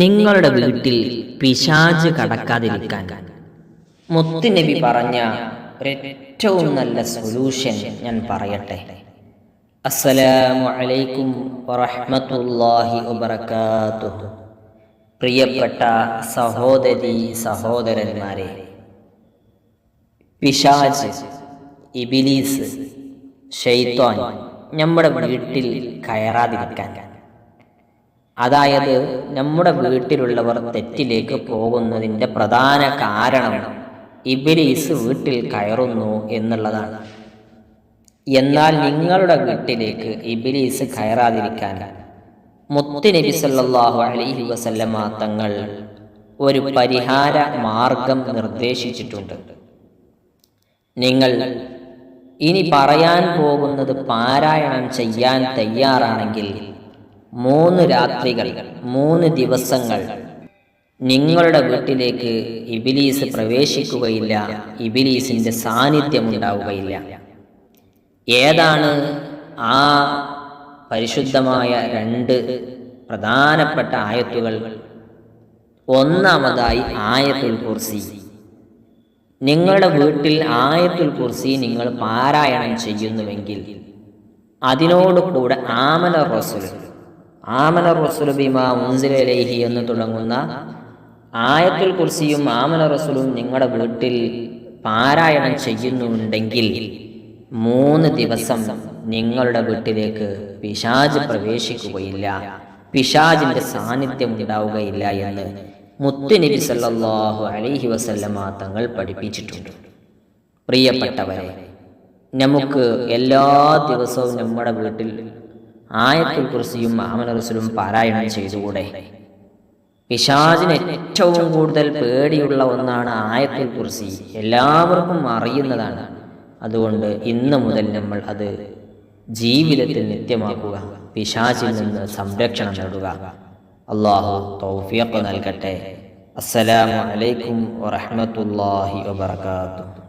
നിങ്ങളുടെ വീട്ടിൽ പിശാജ് കടക്കാതിരിക്കാൻ. മുത്തുനബി പറഞ്ഞ ഏറ്റവും നല്ല സൊല്യൂഷൻ ഞാൻ പറയട്ടെ. അസ്സലാമു അലൈക്കും വറഹ്മത്തുള്ളാഹി വബറകാതുഹു. പ്രിയപ്പെട്ട സഹോദരി സഹോദരന്മാരെ പിശാജ് ഇബിലീസ് ഷെയ്ത്വാൻ നമ്മുടെ വീട്ടിൽ കയറാതിരിക്കാൻ. അതായത് നമ്മുടെ വീട്ടിലുള്ളവർ തെറ്റിലേക്ക് പോകുന്നതിന്റെ പ്രധാന കാരണം ഇബിലീസ് വീട്ടിൽ കയറുന്നു എന്നുള്ളതാണ്. എന്നാൽ നിങ്ങളുടെ വീട്ടിലേക്ക് ഇബിലീസ് കയറാതിരിക്കാൻ മുത്തുനബി സല്ലാഹു അലൈഹി വസല്ലമ തങ്ങൾ ഒരു പരിഹാര മാർഗം നിർദ്ദേശിച്ചിട്ടുണ്ട്. നിങ്ങൾ ഇനി പറയാൻ പോകുന്നത് പാരായണം ചെയ്യാൻ തയ്യാറാണെങ്കിൽ മൂന്ന് രാത്രികൾ മൂന്ന് ദിവസങ്ങൾ. നിങ്ങളുടെ വീട്ടിലേക്ക് ഇബിലീസ് പ്രവേശിക്കുകയില്ല ഇബിലീസിന്റെ സാന്നിധ്യം ഉണ്ടാവുകയില്ല ഏതാണ് ആ പരിശുദ്ധമായ രണ്ട് പ്രധാനപ്പെട്ട ആയത്തുകൾ? ഒന്നാമതായി ആയത്തുൽ കുർസി. നിങ്ങളുടെ വീട്ടിൽ ആയത്തുൽ കുർസി നിങ്ങൾ പാരായണം ചെയ്യുന്നുവെങ്കിൽ അതിനോട് കൂടെ ആമന റസുൽ ആമന റസുൽ ബിമാ ഉൻസിലൈഹി എന്ന് തുടങ്ങുന്ന ആയത്തുൽ കുർസിയും ആമന റസുലും നിങ്ങളുടെ വീട്ടിൽ പാരായണം ചെയ്യുന്നുണ്ടെങ്കിൽ മൂന്ന് ദിവസം നിങ്ങളുടെ വീട്ടിലേക്ക് പിശാജ് പ്രവേശിക്കുകയില്ല. പിശാജിന്റെ സാന്നിധ്യം ഉണ്ടാവുകയില്ല എന്ന് മുത്തുനബി സല്ലാഹു അലഹി വസല്ലമ തങ്ങൾ പഠിപ്പിച്ചിട്ടുണ്ട്. പ്രിയപ്പെട്ടവരെ നമുക്ക് എല്ലാ ദിവസവും നമ്മുടെ വീട്ടിൽ ആയത്തുൽ കുർസിയും മുഹമ്മദ് റസൂലും പാരായണം ചെയ്തുകൂടെ? പിശാജിന് ഏറ്റവും കൂടുതൽ പേടിയുള്ള ഒന്നാണ് ആയത്തുൽ കുർസി. എല്ലാവർക്കും അറിയുന്നതാണ്. അതുകൊണ്ട് ഇന്ന് മുതൽ നമ്മൾ അത് ജീവിതത്തിൽ നിത്യമാക്കുക പിശാചിൽ നിന്ന് സംരക്ഷണം നേടുക. അള്ളാഹു തൗഫീഖ് നൽകട്ടെ. അസ്സലാമു അലൈക്കും വറഹ്മത്തുള്ളാഹി വബറകാതുഹു.